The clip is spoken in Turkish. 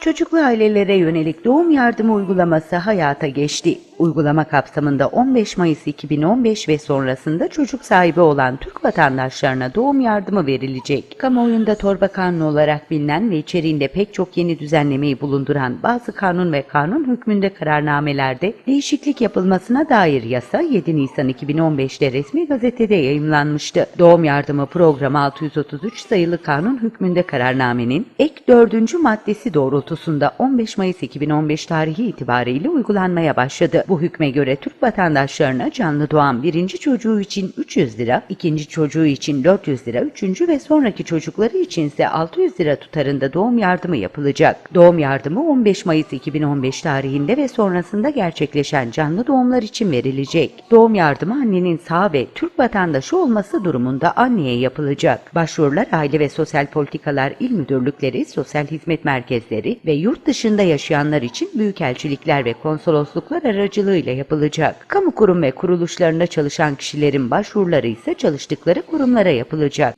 Çocuklu ailelere yönelik doğum yardımı uygulaması hayata geçti. Uygulama kapsamında 15 Mayıs 2015 ve sonrasında çocuk sahibi olan Türk vatandaşlarına doğum yardımı verilecek. Kamuoyunda torba kanunu olarak bilinen ve içeriğinde pek çok yeni düzenlemeyi bulunduran bazı kanun ve kanun hükmünde kararnamelerde değişiklik yapılmasına dair yasa 7 Nisan 2015'te resmi gazetede yayımlanmıştı. Doğum yardımı programı 633 sayılı kanun hükmünde kararnamenin ek 4. maddesi doğrultusunda 15 Mayıs 2015 tarihi itibariyle uygulanmaya başladı. Bu hükme göre Türk vatandaşlarına canlı doğan birinci çocuğu için 300 lira, ikinci çocuğu için 400 lira, üçüncü ve sonraki çocukları için ise 600 lira tutarında doğum yardımı yapılacak. Doğum yardımı 15 Mayıs 2015 tarihinde ve sonrasında gerçekleşen canlı doğumlar için verilecek. Doğum yardımı annenin sağ ve Türk vatandaşı olması durumunda anneye yapılacak. Başvurular Aile ve Sosyal Politikalar İl Müdürlükleri, Sosyal Hizmet Merkezleri ve yurt dışında yaşayanlar için büyükelçilikler ve konsolosluklar aracılığıyla yapılacak. Kamu kurum ve kuruluşlarında çalışan kişilerin başvuruları ise çalıştıkları kurumlara yapılacak.